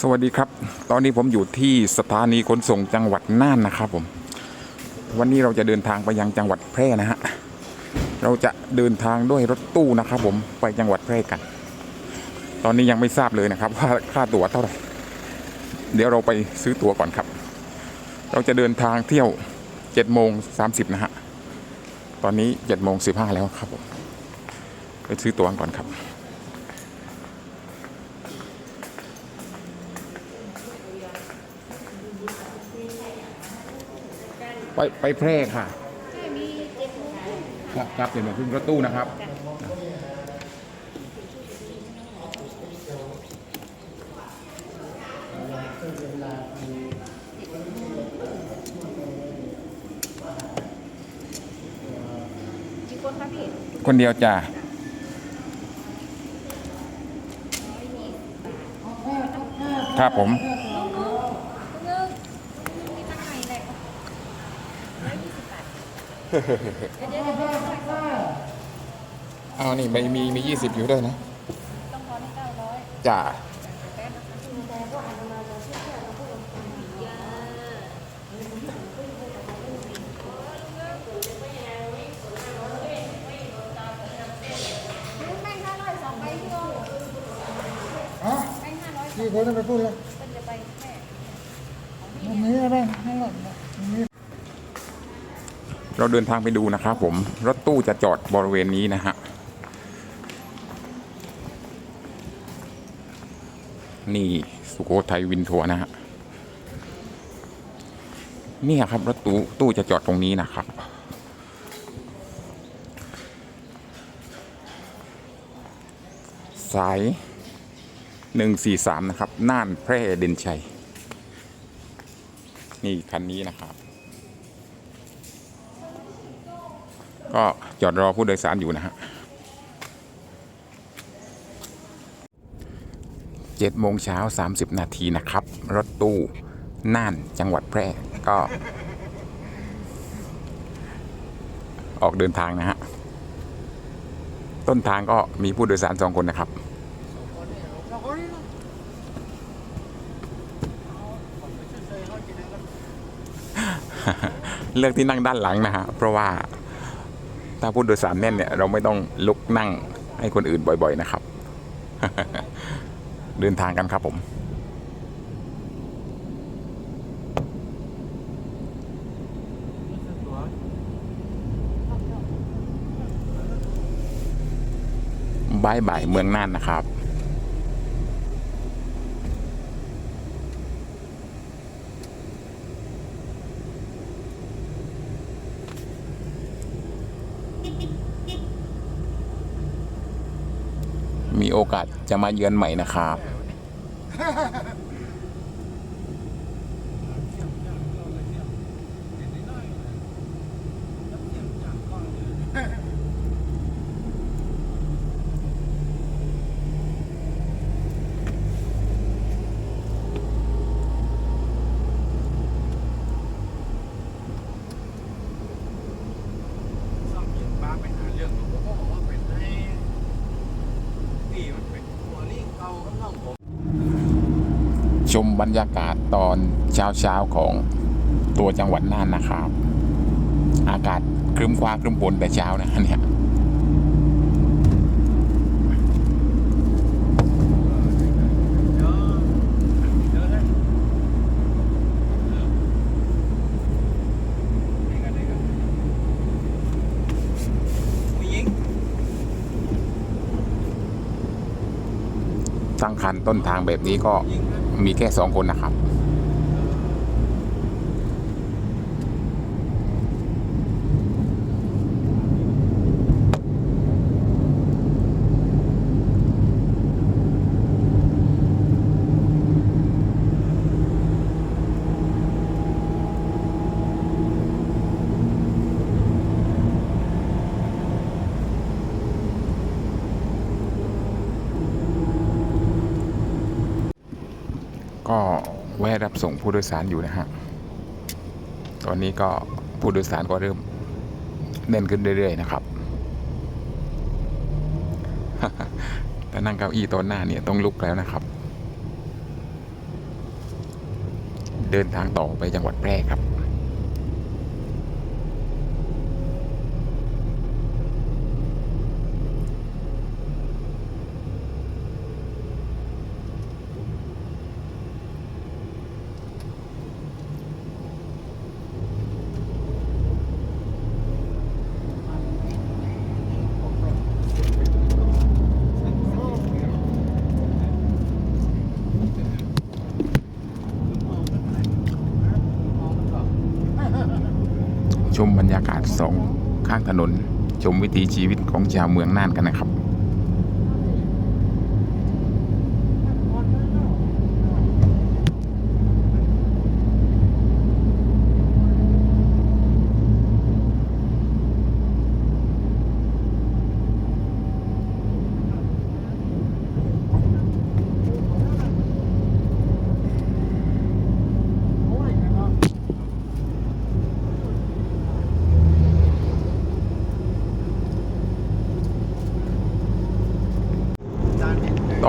สวัสดีครับ ตอนนี้ผมอยู่ที่สถานีขนส่งจังหวัดน่านนะครับผม วันนี้เราจะเดินทางไปยังจังหวัดแพร่นะฮะ เราจะเดินทางด้วยรถตู้นะครับผมไปจังหวัดแพร่กัน ตอนนี้ยังไม่ทราบเลยนะครับ ว่าค่าตั๋วเท่าไหร่ เดี๋ยวเราไปซื้อตั๋วก่อนครับ เราจะเดินทางเที่ยว7โมง30นะฮะ ตอนนี้7โมง15แล้วครับผม ไปซื้อตั๋วก่อนครับ ไปไปแพร่ค่ะ มีเจ็ดโมงครึ่งครับครับเดี๋ยวผมขึ้นรถตู้นะครับ กี่คนคะพี่คนเดียวจ้าครับผม ลุงลุงลุงมีตั้งไหนเลยร้อยยี่สิบบาท เดี๋ยวเดี๋ยวเดี๋ยวเดี๋ยวเอานี่มีมีมียี่สิบอยู่ด้วยนะ ต้องทอนให้เก้าร้อยจ้าแป๊บนะคะลุงแบ่งห้าร้อยสองใบพี่โอฮะแบ่งห้าร้อยกี่คนจะไปพูดเลยเป็นจะไปแค่วันนี้อะไรให้หล่อนวันนี้ เราเดินทางไปดูนะครับผม รถตู้จะจอดบริเวณนี้นะฮะ นี่สุโขทัยวินทัวร์นะฮะ นี่ครับ รถตู้ตู้จะจอดตรงนี้นะครับ สายหนึ่งสี่สามนะครับ น่านแพร่เด่นชัย นี่คันนี้นะครับ ก็จอดรอผู้โดยสารอยู่นะฮะเจ็ดโมงเช้าสามสิบนาทีนะครับ รถตู้น่านจังหวัดแพร่ก็ ออกเดินทางนะฮะ ต้นทางก็มีผู้โดยสารสองคนนะครับ เลือกที่นั่งด้านหลังนะฮะ เพราะว่า ถ้าผู้โดยสารแน่นเนี่ยเราไม่ต้องลุกนั่งให้คนอื่นบ่อย ๆ นะครับ เดินทางกันครับผมบายบายเมืองน่านนะครับ มีโอกาสจะมาเยือนใหม่นะครับ ซ่อมยิงป้าไปหาเรื่องผมก็บอกว่าเป็นให้นี่มันเป็นตัวลิงเก่าข้างนอกผม ชมบรรยากาศตอนเช้าเช้าๆของตัวจังหวัดน่านนะครับ อากาศครึ้มฟ้าครึ้มฝนแต่เช้านะเนี่ยตั้งคันต้นทางแบบนี้ก็ มีแค่สองคนนะครับ ส่งผู้โดยสารอยู่นะฮะ ตอนนี้ก็ผู้โดยสารก็เริ่มแน่นขึ้นเรื่อยๆนะครับ แต่นั่งเก้าอี้ตอนหน้าเนี่ยต้องลุกแล้วนะครับ เดินทางต่อไปจังหวัดแพร่ครับ รรยากาศสองข้างถนน ชมวิถีชีวิตของชาวเมืองน่านกันนะครับ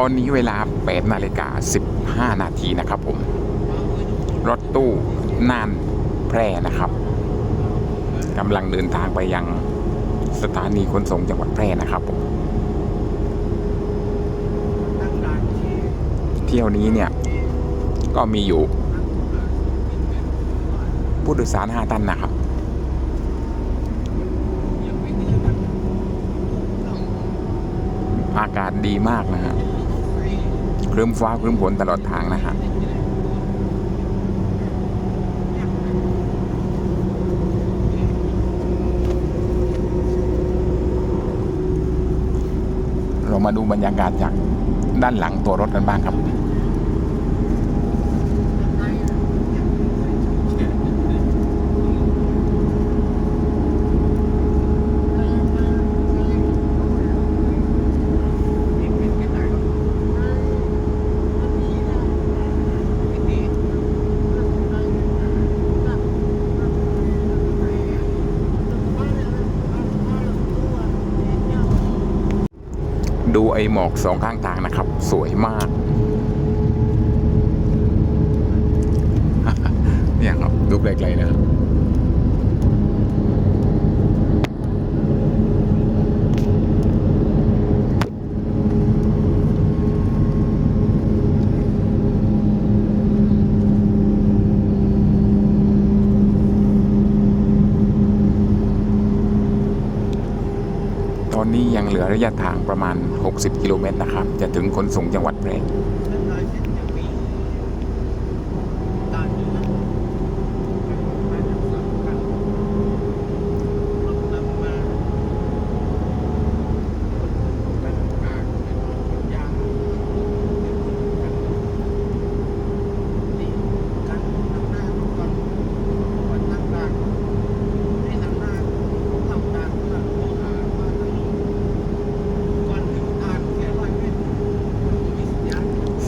ตอนนี้เวลา8นาฬิกา15 นาทีนะครับผม รถตู้น่านแพร่นะครับกำลังเดินทางไปยังสถานีขนส่งจังหวัดแพร่นะครับผมเที่ยวนี้เนี่ย ก็มีอยู่ ผู้โดยสาร5ตันนะครับ อากาศดีมากนะฮะ ครึ้มฟ้าครึ้มฝนตลอดทางนะฮะเรามาดูบรรยากาศจากด้านหลังตัวรถกันบ้างครับ ดู ไอหมอกสองข้างทางนะครับ สวยมาก เนี่ยครับดูไกลๆนะครับ ตอนนี้ยังเหลือ ระยะทางประมาณ 60 กิโลเมตรนะครับ จะถึงขนส่งจังหวัดแพร่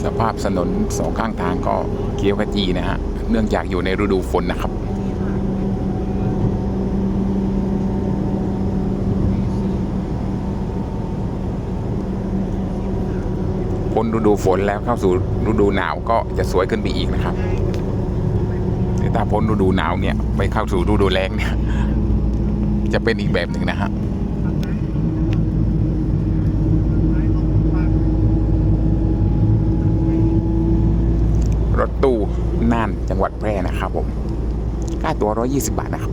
สภาพถนนสองข้างทางก็เขียวขจีนะฮะ เนื่องจากอยู่ในฤดูฝนนะครับ พ้นฤดูฝนแล้วเข้าสู่ฤดูหนาวก็จะสวยขึ้นไปอีกนะครับแต่ถ้าพ้นฤดูหนาวเนี่ย ไปเข้าสู่ฤดูแล้งเนี่ย จะเป็นอีกแบบหนึ่งนะฮะ รถตู้ น่านจังหวัดแพร่นะครับผมค่าตัว120 บาทนะครับ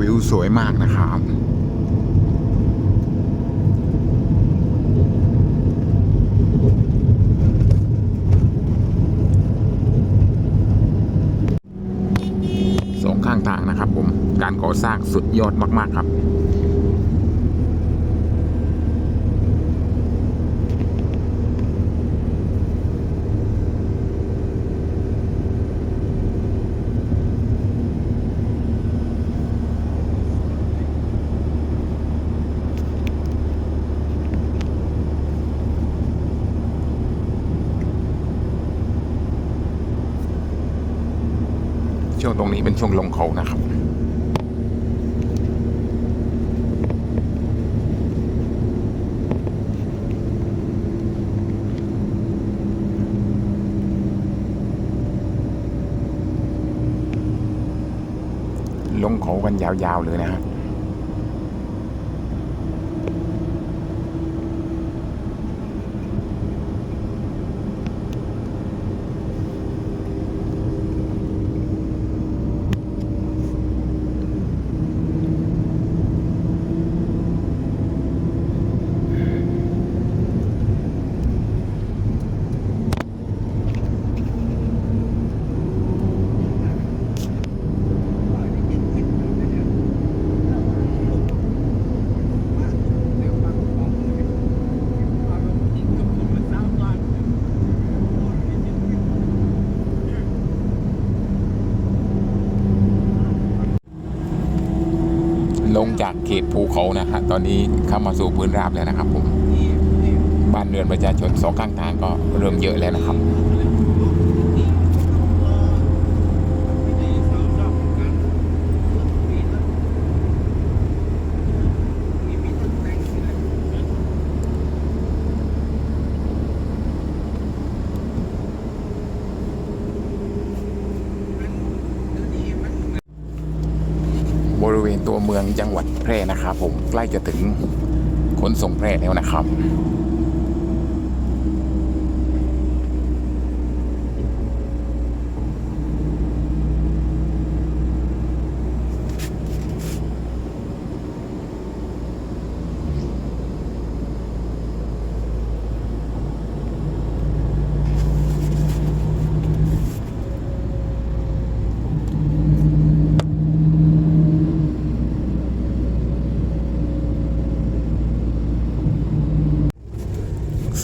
วิวสวยมากนะครับ สร้างสุดยอดมาก ๆ ครับ ช่วงตรงนี้เป็นช่วงลงเขานะครับ ลงเขากันยาวๆเลยนะฮะ ลง จากเขตภูเขานะฮะตอนนี้เข้ามาสู่พื้นราบแล้วนะครับผมบ้านเรือนประชาชนสองข้างทางก็เริ่มเยอะแล้วนะครับบริ เมืองจังหวัดแพร่นะครับผมใกล้จะถึงขนส่งแพร่แล้วนะครับ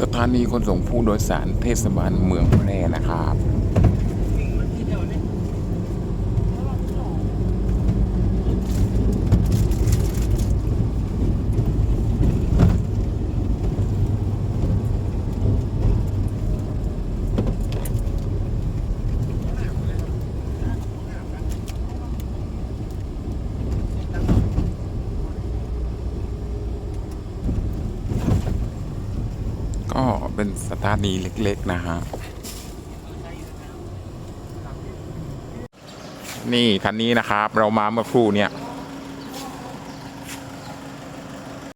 สถานีขนส่งผู้โดยสารเทศบาลเมืองแพร่นะครับ ก็เป็น สถานีเล็ก ๆ นะฮะ นี่ คันนี้นะครับ เรามาเมื่อครู่เนี่ย